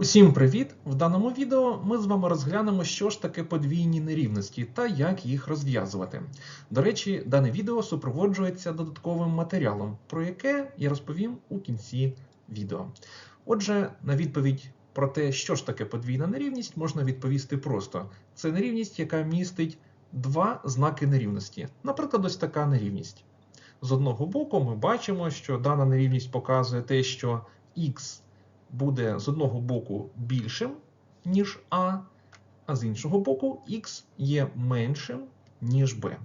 Усім привіт! В даному відео ми з вами розглянемо, що ж таке подвійні нерівності та як їх розв'язувати. До речі, дане відео супроводжується додатковим матеріалом, про яке я розповім у кінці відео. Отже, на відповідь про те, що ж таке подвійна нерівність, можна відповісти просто: це нерівність, яка містить два знаки нерівності. Наприклад, ось така нерівність. З одного боку, ми бачимо, що дана нерівність показує те, що х буде з одного боку більшим, ніж А, а з іншого боку, х є меншим, ніж b.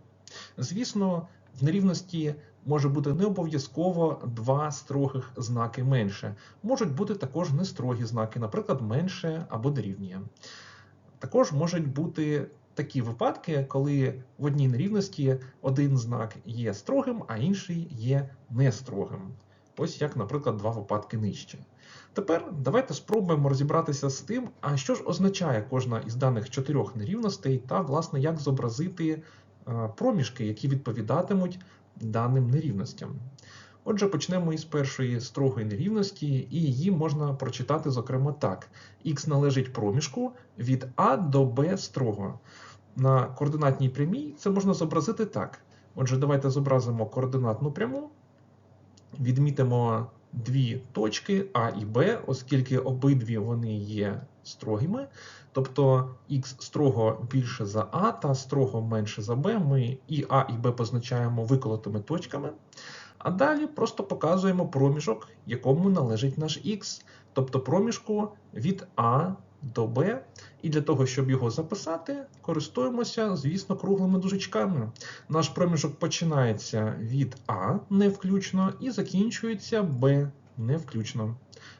Звісно, в нерівності може бути не обов'язково два строгих знаки менше. Можуть бути також нестрогі знаки, наприклад, менше або дорівнює. Також можуть бути такі випадки, коли в одній нерівності один знак є строгим, а інший є нестрогим. Ось як, наприклад, два випадки нижче. Тепер давайте спробуємо розібратися з тим, а що ж означає кожна із даних чотирьох нерівностей, та, власне, як зобразити е, проміжки, які відповідатимуть даним нерівностям. Отже, почнемо із першої строгої нерівності, і її можна прочитати, зокрема, так: х належить проміжку від А до Б строго. На координатній прямій це можна зобразити так. Отже, давайте зобразимо координатну пряму, відмітимо дві точки А і Б, оскільки обидві вони є строгими. Тобто х строго більше за А та строго менше за Б. Ми і А, і Б позначаємо виколотими точками. А далі просто показуємо проміжок, якому належить наш х, тобто проміжку від А до Б. І для того, щоб його записати, користуємося, звісно, круглими дужечками. Наш проміжок починається від А не включно і закінчується Б не включно.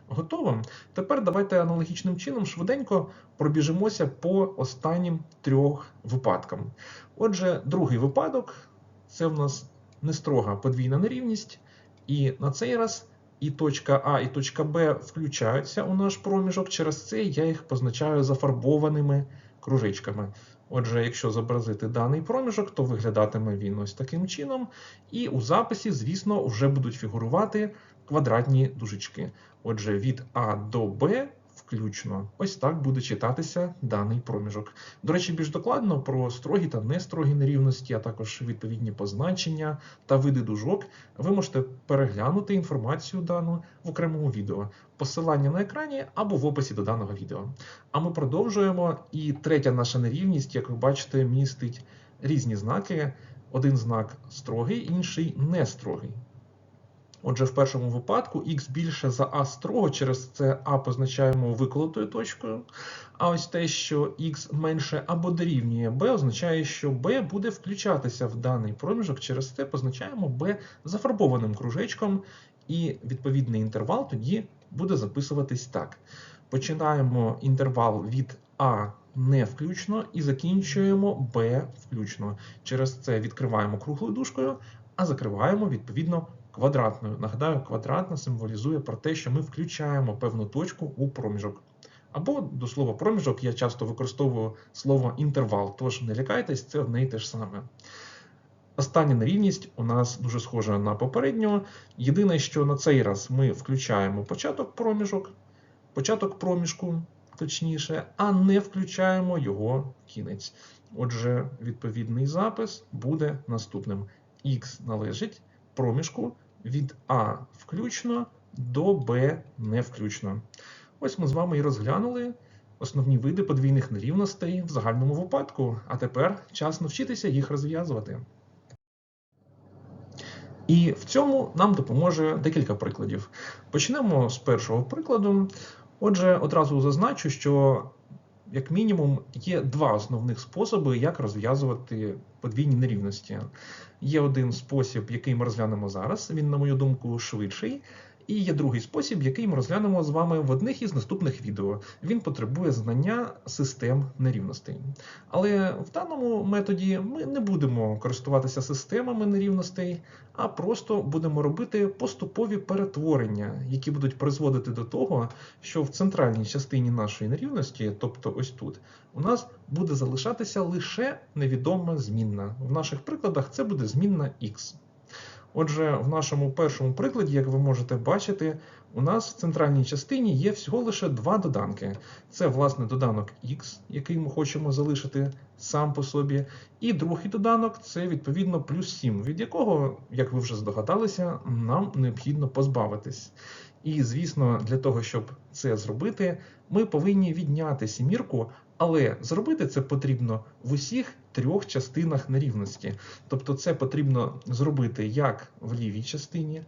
Готово? Тепер давайте аналогічним чином швиденько пробіжимося по останнім трьох випадкам. Отже, другий випадок це в нас нестрога подвійна нерівність, і на цей раз і точка А, і точка Б включаються у наш проміжок. Через це я їх позначаю зафарбованими кружечками. Отже, якщо зобразити даний проміжок, то виглядатиме він ось таким чином. І у записі, звісно, вже будуть фігурувати квадратні дужечки. Отже, від А до Б включно. Ось так буде читатися даний проміжок. До речі, більш докладно про строгі та нестрогі нерівності, а також відповідні позначення та види дужок, ви можете переглянути інформацію дану в окремому відео. Посилання на екрані або в описі до даного відео. А ми продовжуємо. І третя наша нерівність, як ви бачите, містить різні знаки. Один знак строгий, інший не строгий. Отже, в першому випадку х більше за а строго, через це а позначаємо виколотою точкою. А ось те, що х менше або дорівнює b, означає, що b буде включатися в даний проміжок, через це позначаємо b зафарбованим кружечком, і відповідний інтервал тоді буде записуватись так. Починаємо інтервал від а не включно і закінчуємо b включно. Через це відкриваємо круглою дужкою, а закриваємо відповідно квадратною. Нагадаю, квадратна символізує про те, що ми включаємо певну точку у проміжок. Або до слова проміжок я часто використовую слово інтервал, тож не лякайтесь, це одне і те ж саме. Остання нерівність у нас дуже схожа на попередню. Єдине, що на цей раз ми включаємо початок проміжок, початок проміжку, точніше, а не включаємо його кінець. Отже, відповідний запис буде наступним. Х належить проміжку від А включно до Б не включно. Ось ми з вами і розглянули основні види подвійних нерівностей в загальному випадку, а тепер час навчитися їх розв'язувати. І в цьому нам допоможе декілька прикладів. Почнемо з першого прикладу. Отже, одразу зазначу, що як мінімум є два основних способи, як розв'язувати подвійні нерівності. Є один спосіб, який ми розглянемо зараз. Він, на мою думку, швидший. І є другий спосіб, який ми розглянемо з вами в одних із наступних відео. Він потребує знання систем нерівностей. Але в даному методі ми не будемо користуватися системами нерівностей, а просто будемо робити поступові перетворення, які будуть призводити до того, що в центральній частині нашої нерівності, тобто ось тут, у нас буде залишатися лише невідома змінна. В наших прикладах це буде змінна х. Отже, в нашому першому прикладі, як ви можете бачити, у нас в центральній частині є всього лише два доданки. Це, власне, доданок X, який ми хочемо залишити сам по собі. І другий доданок це відповідно плюс 7, від якого, як ви вже здогадалися, нам необхідно позбавитись. І, звісно, для того, щоб це зробити, ми повинні відняти сімірку, але зробити це потрібно в усіх трьох частинах нерівності. Тобто це потрібно зробити як в лівій частині,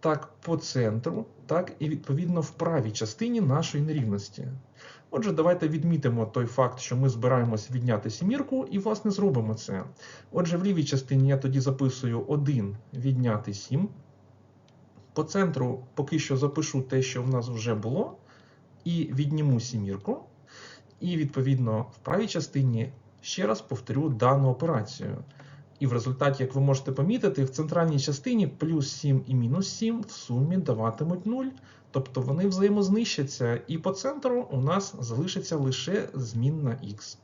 так по центру, так і відповідно в правій частині нашої нерівності. Отже, давайте відмітимо той факт, що ми збираємось відняти сімірку, і, власне, зробимо це. Отже, в лівій частині я тоді записую 1 відняти 7. По центру поки що запишу те, що в нас вже було, і відніму сімірку. І, відповідно, в правій частині ще раз повторю дану операцію. І в результаті, як ви можете помітити, в центральній частині плюс 7 і мінус 7 в сумі даватимуть 0. Тобто вони взаємознищаться, і по центру у нас залишиться лише змінна х.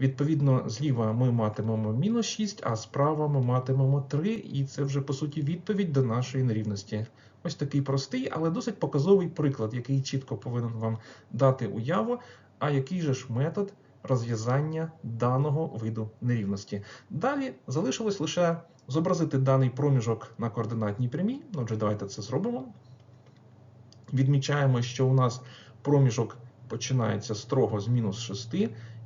Відповідно, зліва ми матимемо мінус 6, а справа ми матимемо 3, і це вже по суті відповідь до нашої нерівності. Ось такий простий, але досить показовий приклад, який чітко повинен вам дати уяву, а який же ж метод розв'язання даного виду нерівності. Далі залишилось лише зобразити даний проміжок на координатній прямій. Отже, давайте це зробимо. Відмічаємо, що у нас проміжок починається строго з мінус 6,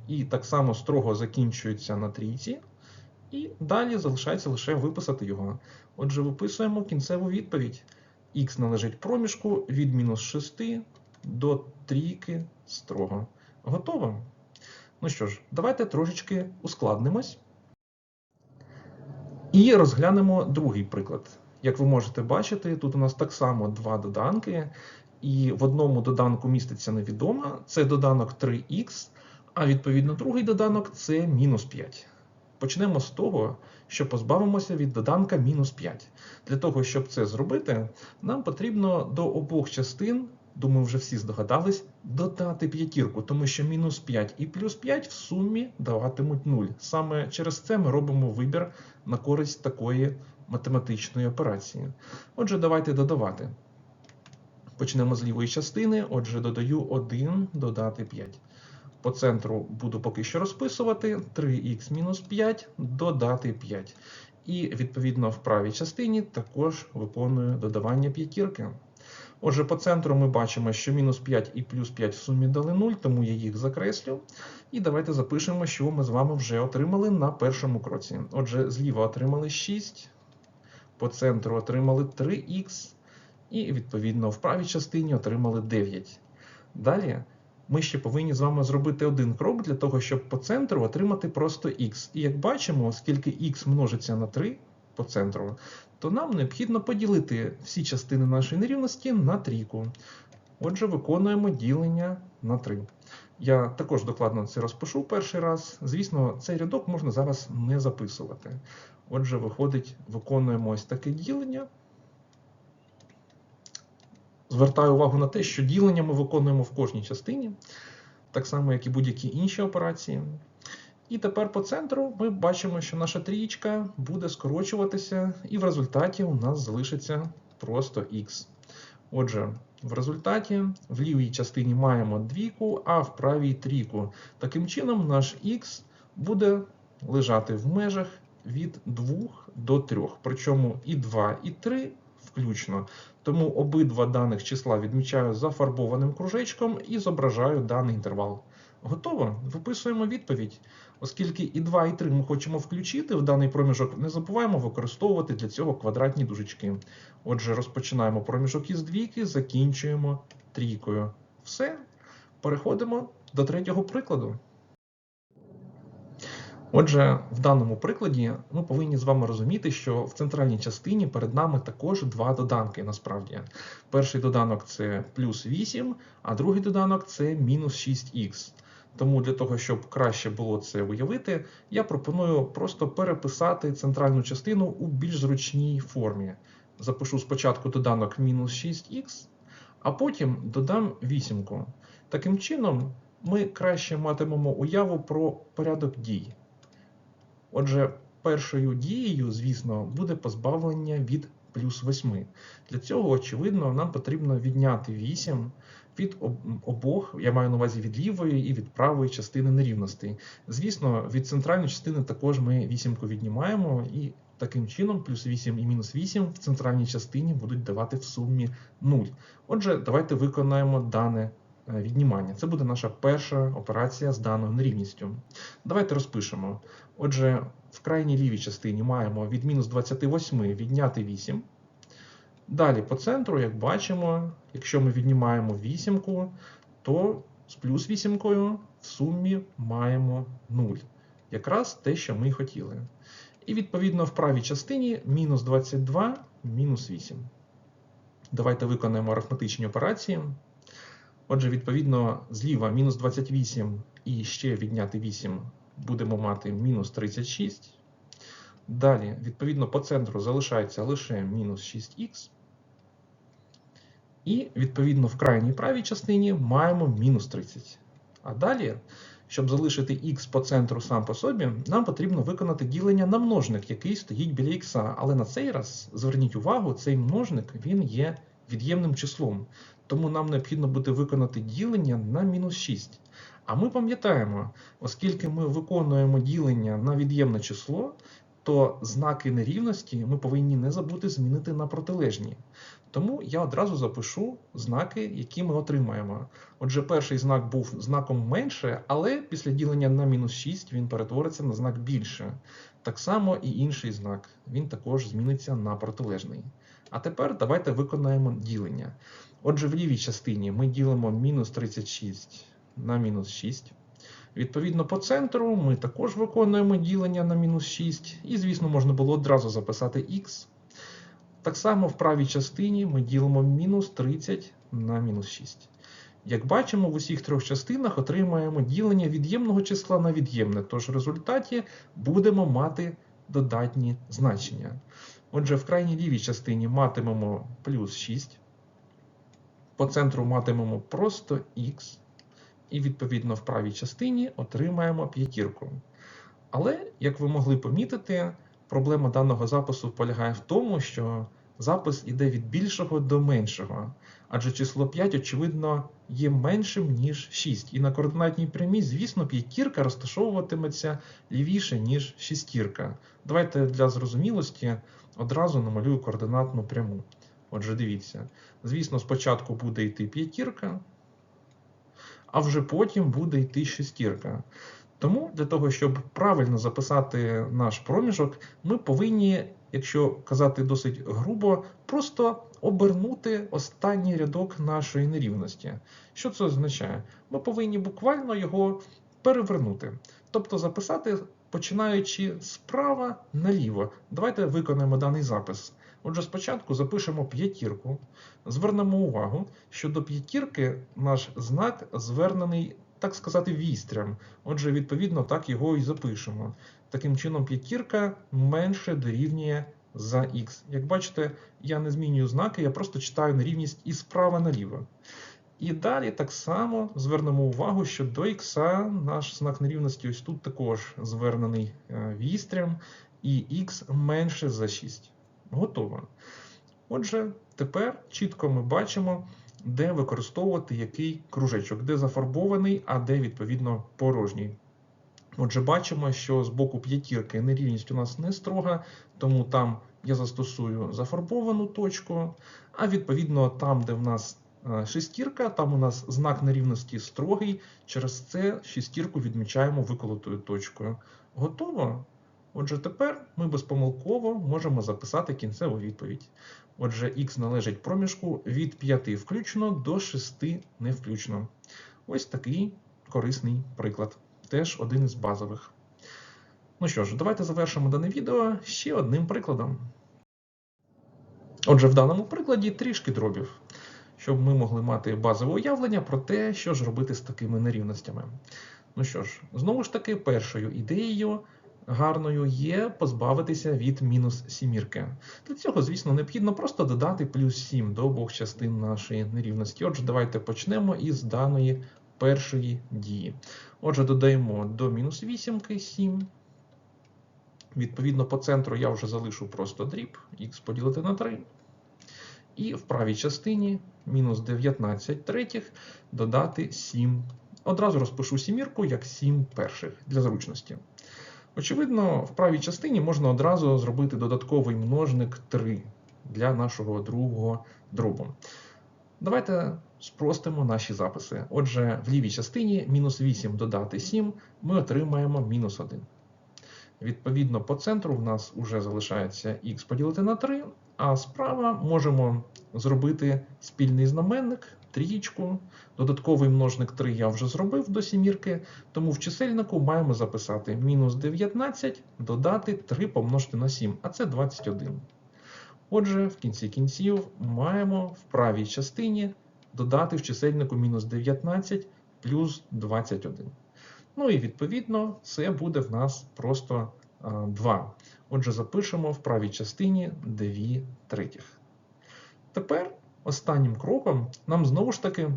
і так само строго закінчується на трійці. І далі залишається лише виписати його. Отже, виписуємо кінцеву відповідь. Х належить проміжку від мінус 6 до трійки строго. Готово? Ну що ж, давайте трошечки ускладнимось. І розглянемо другий приклад. Як ви можете бачити, тут у нас так само два доданки, і в одному доданку міститься невідома, це доданок 3х, а відповідно другий доданок це мінус 5. Почнемо з того, що позбавимося від доданка мінус 5. Для того, щоб це зробити, нам потрібно до обох частин, думаю, вже всі здогадались, додати п'ятірку, тому що мінус 5 і плюс 5 в сумі даватимуть 0. Саме через це ми робимо вибір на користь такої математичної операції. Отже, давайте додавати. Почнемо з лівої частини. Отже, додаю 1 додати 5. По центру буду поки що розписувати 3х мінус 5 додати 5. І, відповідно, в правій частині також виконую додавання п'ятірки. Отже, по центру ми бачимо, що мінус 5 і плюс 5 в сумі дали 0, тому я їх закреслю. І давайте запишемо, що ми з вами вже отримали на першому кроці. Отже, зліва отримали 6, по центру отримали 3х, і, відповідно, в правій частині отримали 9. Далі ми ще повинні з вами зробити один крок для того, щоб по центру отримати просто х. І як бачимо, оскільки х множиться на 3 по центру, то нам необхідно поділити всі частини нашої нерівності на трійку. Отже, виконуємо ділення на 3. Я також докладно це розпишу перший раз. Звісно, цей рядок можна зараз не записувати. Отже, виходить, виконуємо ось таке ділення. Звертаю увагу на те, що ділення ми виконуємо в кожній частині, так само, як і будь-які інші операції. І тепер по центру ми бачимо, що наша трієчка буде скорочуватися, і в результаті у нас залишиться просто х. Отже, в результаті в лівій частині маємо двійку, а в правій трійку. Таким чином, наш х буде лежати в межах від 2 до 3. Причому і 2, і 3 включно. Тому обидва даних числа відмічаю зафарбованим кружечком і зображаю даний інтервал. Готово? Виписуємо відповідь. Оскільки і 2, і 3 ми хочемо включити в даний проміжок, не забуваємо використовувати для цього квадратні дужечки. Отже, розпочинаємо проміжок із двійки, закінчуємо трійкою. Все. Переходимо до третього прикладу. Отже, в даному прикладі ми повинні з вами розуміти, що в центральній частині перед нами також два доданки насправді. Перший доданок це плюс 8, а другий доданок це мінус 6х. Тому для того, щоб краще було це уявити, я пропоную просто переписати центральну частину у більш зручній формі. Запишу спочатку доданок мінус 6х, а потім додам 8. Таким чином, ми краще матимемо уяву про порядок дій. Отже, першою дією, звісно, буде позбавлення від плюс 8. Для цього, очевидно, нам потрібно відняти 8 від обох, я маю на увазі від лівої і від правої частини нерівностей. Звісно, від центральної частини також ми вісімку віднімаємо, і таким чином плюс 8 і мінус 8 в центральній частині будуть давати в сумі 0. Отже, давайте виконаємо дане е, віднімання. Це буде наша перша операція з даною нерівністю. Давайте розпишемо. Отже, в крайній лівій частині маємо від мінус 28 відняти 8. Далі по центру, як бачимо, якщо ми віднімаємо вісімку, то з плюс вісімкою в сумі маємо 0. Якраз те, що ми хотіли. І відповідно в правій частині мінус 22 мінус 8. Давайте виконаємо арифметичні операції. Отже, відповідно, зліва мінус 28 і ще відняти 8 будемо мати мінус 36. Далі, відповідно, по центру залишається лише мінус 6х. І, відповідно, в крайній правій частині маємо мінус 30. А далі, щоб залишити х по центру сам по собі, нам потрібно виконати ділення на множник, який стоїть біля х. Але на цей раз, зверніть увагу, цей множник він є від'ємним числом. Тому нам необхідно буде виконати ділення на мінус 6. А ми пам'ятаємо, оскільки ми виконуємо ділення на від'ємне число, то знаки нерівності ми повинні не забути змінити на протилежні. Тому я одразу запишу знаки, які ми отримаємо. Отже, перший знак був знаком менше, але після ділення на мінус 6 він перетвориться на знак більше. Так само і інший знак, він також зміниться на протилежний. А тепер давайте виконаємо ділення. Отже, в лівій частині ми ділимо мінус 36 на мінус 6. Відповідно, по центру ми також виконуємо ділення на мінус 6. І, звісно, можна було одразу записати х. Так само в правій частині ми ділимо мінус 30 на мінус 6. Як бачимо, в усіх трьох частинах отримаємо ділення від'ємного числа на від'ємне, тож в результаті будемо мати додатні значення. Отже, в крайній лівій частині матимемо плюс 6. По центру матимемо просто х. І, відповідно, в правій частині отримаємо п'ятірку. Але, як ви могли помітити, проблема даного запису полягає в тому, що запис іде від більшого до меншого, адже число 5, очевидно, є меншим, ніж 6. І на координатній прямій, звісно, п'ятірка розташовуватиметься лівіше, ніж шістірка. Давайте для зрозумілості одразу намалюю координатну пряму. Отже, дивіться. Звісно, спочатку буде йти п'ятірка, а вже потім буде йти шестірка. Тому для того, щоб правильно записати наш проміжок, ми повинні, якщо казати досить грубо, просто обернути останній рядок нашої нерівності. Що це означає? Ми повинні буквально його перевернути, тобто записати, починаючи справа наліво. Давайте виконаємо даний запис. Отже, спочатку запишемо п'ятірку, звернемо увагу, що до п'ятірки наш знак звернений, так сказати, вістрям. Отже, відповідно, так його і запишемо. Таким чином, п'ятірка менше дорівнює за х. Як бачите, я не змінюю знаки, я просто читаю нерівність із справа наліво. І далі так само звернемо увагу, що до х наш знак нерівності ось тут також звернений е, вістрям, і х менше за 6. Готово. Отже, тепер чітко ми бачимо, де використовувати який кружечок, де зафарбований, а де, відповідно, порожній. Отже, бачимо, що з боку п'ятірки нерівність у нас не строга, тому там я застосую зафарбовану точку, а відповідно там, де в нас е, шестірка, там у нас знак нерівності строгий, через це шестірку відмічаємо виколотою точкою. Готово? Отже, тепер ми безпомилково можемо записати кінцеву відповідь. Отже, х належить проміжку від 5 включно до 6 не включно. Ось такий корисний приклад. Теж один із базових. Ну що ж, давайте завершимо дане відео ще одним прикладом. Отже, в даному прикладі трішки дробів, щоб ми могли мати базове уявлення про те, що ж робити з такими нерівностями. Ну що ж, знову ж таки, першою ідеєю гарною є позбавитися від мінус сімірки. Для цього, звісно, необхідно просто додати плюс 7 до обох частин нашої нерівності. Отже, давайте почнемо із даної першої дії. Отже, додаємо до мінус 8 7. Відповідно, по центру я вже залишу просто дріб, х поділити на 3. І в правій частині мінус 19 третіх додати 7. Одразу розпишу сімірку як 7 перших для зручності. Очевидно, в правій частині можна одразу зробити додатковий множник 3 для нашого другого дробу. Давайте спростимо наші записи. Отже, в лівій частині мінус 8 додати 7, ми отримаємо мінус 1. Відповідно, по центру в нас вже залишається х поділити на 3, а справа можемо зробити спільний знаменник, трієчку. Додатковий множник 3 я вже зробив до сімірки, тому в чисельнику маємо записати мінус 19 додати 3 помножити на 7, а це 21. Отже, в кінці кінців маємо в правій частині додати в чисельнику мінус 19 плюс 21. Ну і відповідно це буде в нас просто 2. Отже, запишемо в правій частині 2 третіх. Тепер останнім кроком нам знову ж таки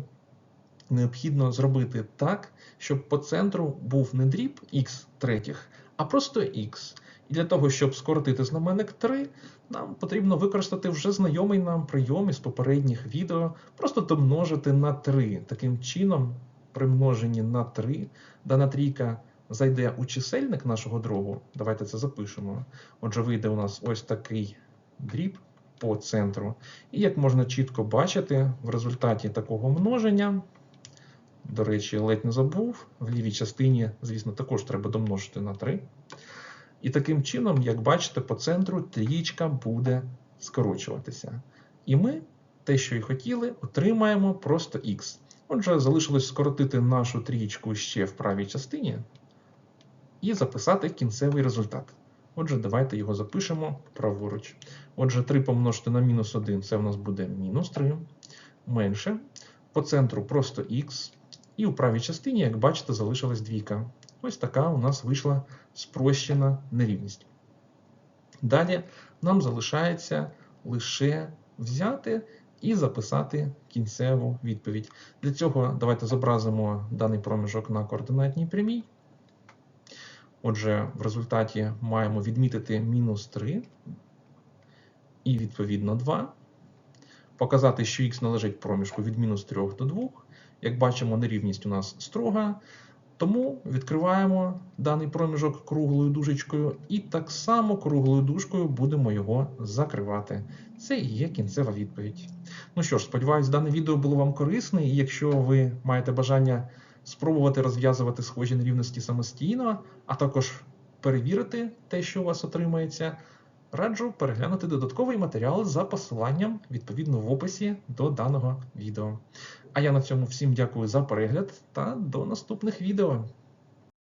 необхідно зробити так, щоб по центру був не дріб х третіх, а просто х. І для того, щоб скоротити знаменник 3, нам потрібно використати вже знайомий нам прийом із попередніх відео, просто домножити на 3. Таким чином, при множенні на 3, дана трійка зайде у чисельник нашого дробу. Давайте це запишемо. Отже, вийде у нас ось такий дріб по центру. І як можна чітко бачити, в результаті такого множення, до речі, ледь не забув, в лівій частині, звісно, також треба домножити на 3. І таким чином, як бачите, по центру трієчка буде скорочуватися. І ми, те, що і хотіли, отримаємо просто х. Отже, залишилось скоротити нашу трієчку ще в правій частині і записати кінцевий результат. Отже, давайте його запишемо праворуч. Отже, 3 помножити на мінус 1 це в нас буде мінус 3. Менше. По центру просто х. І у правій частині, як бачите, залишилась двійка. Ось така у нас вийшла спрощена нерівність. Далі нам залишається лише взяти і записати кінцеву відповідь. Для цього давайте зобразимо даний проміжок на координатній прямій. Отже, в результаті маємо відмітити мінус 3 і відповідно 2. Показати, що х належить проміжку від мінус 3 до 2. Як бачимо, нерівність у нас строга. Тому відкриваємо даний проміжок круглою дужечкою, і так само круглою дужкою будемо його закривати. Це і є кінцева відповідь. Ну що ж, сподіваюсь, дане відео було вам корисне, і якщо ви маєте бажання спробувати розв'язувати схожі нерівності самостійно, а також перевірити те, що у вас отримається, раджу переглянути додатковий матеріал за посиланням відповідно в описі до даного відео. А я на цьому всім дякую за перегляд та до наступних відео.